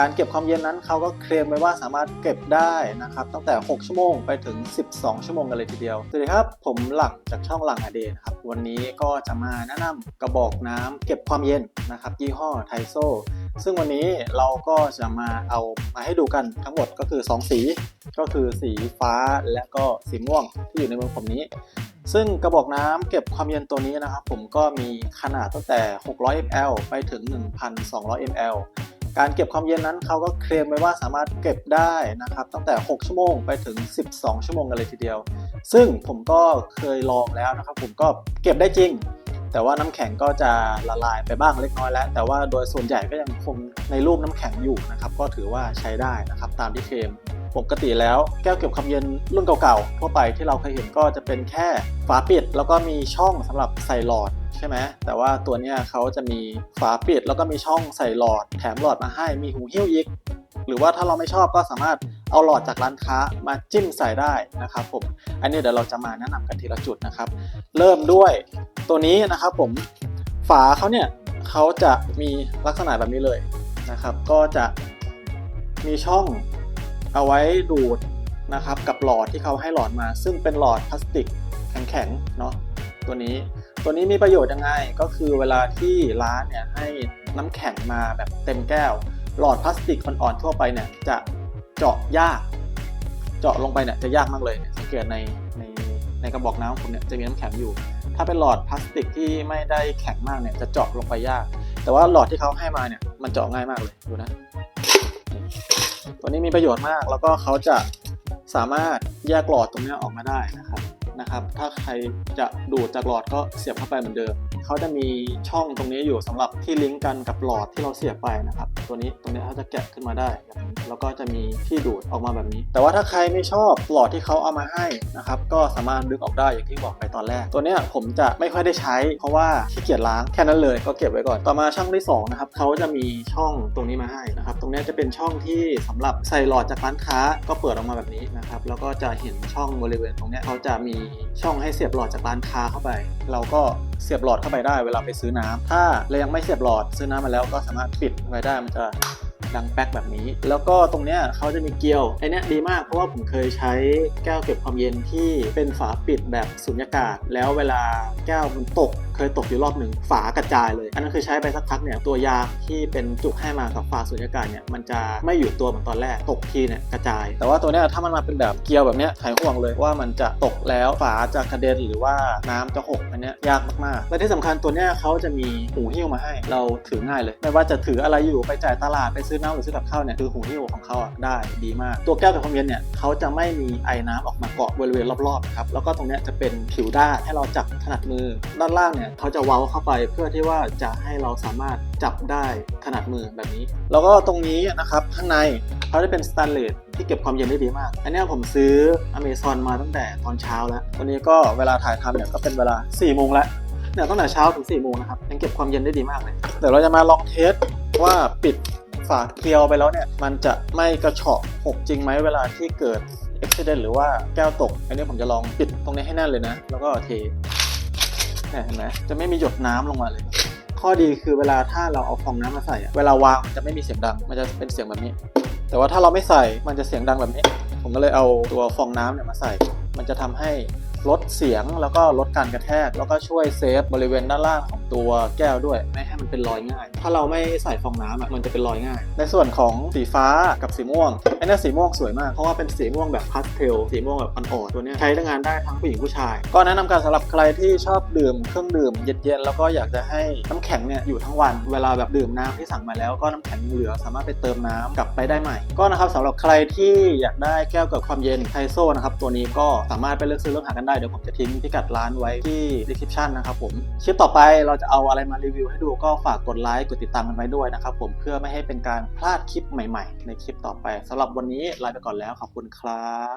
การเก็บความเย็นนั้นเขาก็เคลมไว้ว่าสามารถเก็บได้นะครับ ตั้งแต่ 6 ชั่วโมงไปถึง 12 ชั่วโมงกันเลยทีเดียว สวัสดีครับ ผมหลังจากช่องหลังอเดนครับ วันนี้ก็จะมาแนะนำกระบอกน้ำเก็บความเย็นนะครับ ยี่ห้อไทโซซึ่งวันนี้เราก็จะมาเอามาให้ดูกันทั้งหมดก็คือ 2 สี ก็คือสีฟ้าและก็สีม่วงที่อยู่ในมือผมนี้ ซึ่งกระบอกน้ำเก็บความเย็นตัวนี้นะครับ ผมก็มีขนาดตั้งแต่ 600 ml ไปถึง 1,200 ml การเก็บความเย็นนั้นเขาก็เคลมไว้ว่าสามารถเก็บได้นะครับตั้งแต่ 6 ชั่วโมงไปถึง 12 ชั่วโมงกันเลยทีเดียว ซึ่งผมก็เคยลองแล้วนะครับ ผมก็เก็บได้จริง แต่ว่าน้ำแข็งก็จะละลายไปบ้างเล็กน้อยแล้ว แต่ว่าโดยส่วนใหญ่ก็ยังคงในรูปน้ำแข็งอยู่นะครับก็ถือว่าใช้ได้นะครับตามที่เคลมปกติแล้วแก้วเก็บความเย็นรุ่นเก่าๆทั่วไปที่เราเคยเห็นก็จะเป็นแค่ฝาปิด แล้วก็มีช่องสำหรับใส่หลอด ใช่ไหมแต่ว่าตัวเนี้ยเขาจะมีฝาปิดแล้วก็มีช่องใส่หลอดแถมหลอดมาให้มีหูหิ้วอีก หรือว่าถ้าเราไม่ชอบก็สามารถเอาหลอดจากร้านค้ามาจิ้มใส่ได้นะครับผมอันนี้เดี๋ยวเราจะมาแนะนำกันทีละจุดนะครับ เริ่มด้วยตัวนี้นะครับผมฝาเขาเนี่ยเขาจะมีลักษณะแบบนี้เลยนะครับ ก็จะมีช่องเอาไว้ดูดนะครับกับหลอดที่เขาให้หลอดมา ซึ่งเป็นหลอดพลาสติกแข็งๆเนาะตัวนี้ ตัวนี้มีประโยชน์ยังไงก็คือเวลาที่ร้านเนี่ยให้น้ำแข็งมาแบบเต็มแก้ว หลอดพลาสติกอ่อนๆทั่วไปเนี่ยจะเจาะยาก เจาะลงไปเนี่ยจะยากมากเลยสังเกตในในในกระบอกน้ำผมเนี่ยจะมีน้ำแข็งอยู่ ถ้าเป็นหลอดพลาสติกที่ไม่ได้แข็งมากเนี่ยจะเจาะลงไปยาก แต่ว่าหลอดที่เขาให้มาเนี่ยมันเจาะง่ายมากเลยดูนะตัวนี้มีประโยชน์มากแล้วก็เขาจะสามารถแยกหลอดตรงนี้ออกมาได้นะครับ นะครับ ถ้าใครจะดูดจากหลอดก็เสียบเข้าไปเหมือนเดิม เขาจะมีช่องตรงนี้อยู่สำหรับที่ลิงก์กันกับหลอดที่เราเสียบไปนะครับ ตัวนี้ตรงนี้เขาจะแกะขึ้นมาได้ แล้วก็จะมีที่ดูดออกมาแบบนี้ แต่ว่าถ้าใครไม่ชอบหลอดที่เขาเอามาให้นะครับ ก็สามารถดึงออกได้อย่างที่บอกไปตอนแรก ตัวนี้ผมจะไม่ค่อยได้ใช้ เพราะว่าขี้เกียจล้างแค่นั้นเลย ก็เก็บไว้ก่อน ต่อมาช่องที่สองนะครับเขาจะมีช่องตรงนี้มาให้นะครับ ตรงนี้จะเป็นช่องที่สำหรับใส่หลอดจากร้านค้าก็เปิดออกมาแบบนี้นะครับ แล้วก็จะเห็นช่องบริเวณตรงนี้เขาจะมีช่องให้เสียบหลอดจากร้านค้าเข้าไป เราก็เสียบหลอดเข้าไปได้เวลาไปซื้อน้ำถ้าเรายังไม่เสียบหลอดซื้อน้ำมาแล้วก็สามารถปิดไว้ได้มันจะดังแป๊กแบบนี้ แล้วก็ตรงเนี้ยเขาจะมีเกลียวไอเนี้ยดีมากเพราะว่าผมเคยใช้แก้วเก็บความเย็นที่เป็นฝาปิดแบบสุญญากาศ แล้วเวลาแก้วมันตก เคยตกอยู่รอบหนึ่งฝากระจายเลย อันนั้นคือใช้ไปสักพักเนี่ยตัวยาที่เป็นจุกให้มากับฝาสุญญากาศเนี่ยมันจะไม่อยู่ตัวเหมือนตอนแรกตกทีเนี่ยกระจาย แต่ว่าตัวเนี้ยถ้ามันมาเป็นแบบเกลียวแบบเนี้ยหายห่วงเลยว่ามันจะตกแล้วฝาจะกระเด็นหรือว่าน้ำจะหกอันเนี้ยยากมากๆและที่สำคัญตัวเนี้ยเขาจะมีหูหิ้วมาให้ เราถือง่ายเลย ไม่ว่าจะถืออะไรอยู่ไปจ่ายตลาดไปซื้อน้ำหรือซื้อกับข้าวเนี่ยคือหูหิ้วของเขาอะได้ดีมาก ตัวแก้วกับความเย็นเนี่ยเขาจะไม่มีไอ้น้ำออกมาเกาะบริเวณรอบๆครับแล้วก็ตรงเนี้ยจะเป็นผิวด้านให้เราจับถนัดมือด้านล่างเนี่ยเขาจะเว้าเข้าไปเพื่อที่ว่าจะให้เราสามารถจับได้ถนัดมือแบบนี้ แล้วก็ตรงนี้นะครับข้างในเขาจะเป็นสแตนเลสที่เก็บความเย็นได้ดีมาก อันนี้ผมซื้ออเมซอนมาตั้งแต่ตอนเช้าแล้ว วันนี้ก็เวลาถ่ายทำเนี่ยก็เป็นเวลา4ี่โมงแล้วเนี่ยตั้งแต่เช้าถึง4ี่โมงนะครับยังเก็บความเย็นได้ดีมากเลย เดี๋ยวเราจะมาลองเทสว่าปิดฝาเกลียวไปแล้วเนี่ยมันจะไม่กระเฉาะหกจริงไหมเวลาที่เกิดอุบิเหตุหรือว่าแก้วตก อันนี้ผมจะลองปิดตรงนี้ให้แน่นเลยนะ แล้วก็เท เห็นไหมจะไม่มีหยดน้ำลงมาเลย ข้อดีคือเวลาถ้าเราเอาฟองน้ำมาใส่เวลาวางมันจะไม่มีเสียงดัง มันจะเป็นเสียงแบบนี้ แต่ว่าถ้าเราไม่ใส่มันจะเสียงดังแบบนี้ ผมก็เลยเอาตัวฟองน้ำเนี่ยมาใส่ มันจะทำให้ ลดเสียงแล้วก็ลดการกระแทก แล้วก็ช่วยเซฟบริเวณด้านล่างของตัวแก้วด้วย ไม่ให้มันเป็นรอยง่าย ถ้าเราไม่ใส่ฟองน้ำอะมันจะเป็นรอยง่าย ในส่วนของสีฟ้ากับสีม่วงไอ้นี่สีม่วงสวยมากเพราะว่าเป็นสีม่วงแบบพาสเทลสีม่วงแบบอ่อนๆตัวนี้ใช้ได้งานได้ทั้งผู้หญิงผู้ชาย ก็แนะนำการสำหรับใครที่ชอบดื่มเครื่องดื่มเย็นๆแล้วก็อยากจะให้น้ำแข็งเนี่ยอยู่ทั้งวันเวลาแบบดื่มน้ำที่สั่งมาแล้วก็น้ำแข็งเหลือสามารถไปเติมน้ำกลับไปได้ใหม่ ก็นะครับสำหรับใครที่อยากได้แก้วเกิดความเย็นไทโซนะครับตัวนี้ก็สามารถไปเลือกซื้อเลือกหากันได้เดี๋ยวผมจะทิ้งพิกัดร้านไว้ที่ description นะครับผมคลิปต่อไปเราจะเอาอะไรมารีวิวให้ดูก็ฝากกดไลค์กดติดตามกันไว้ด้วยนะครับผมเพื่อไม่ให้เป็นการพลาดคลิปใหม่ ๆ ในคลิปต่อไปสำหรับวันนี้ลาไปก่อนแล้วขอบคุณครับ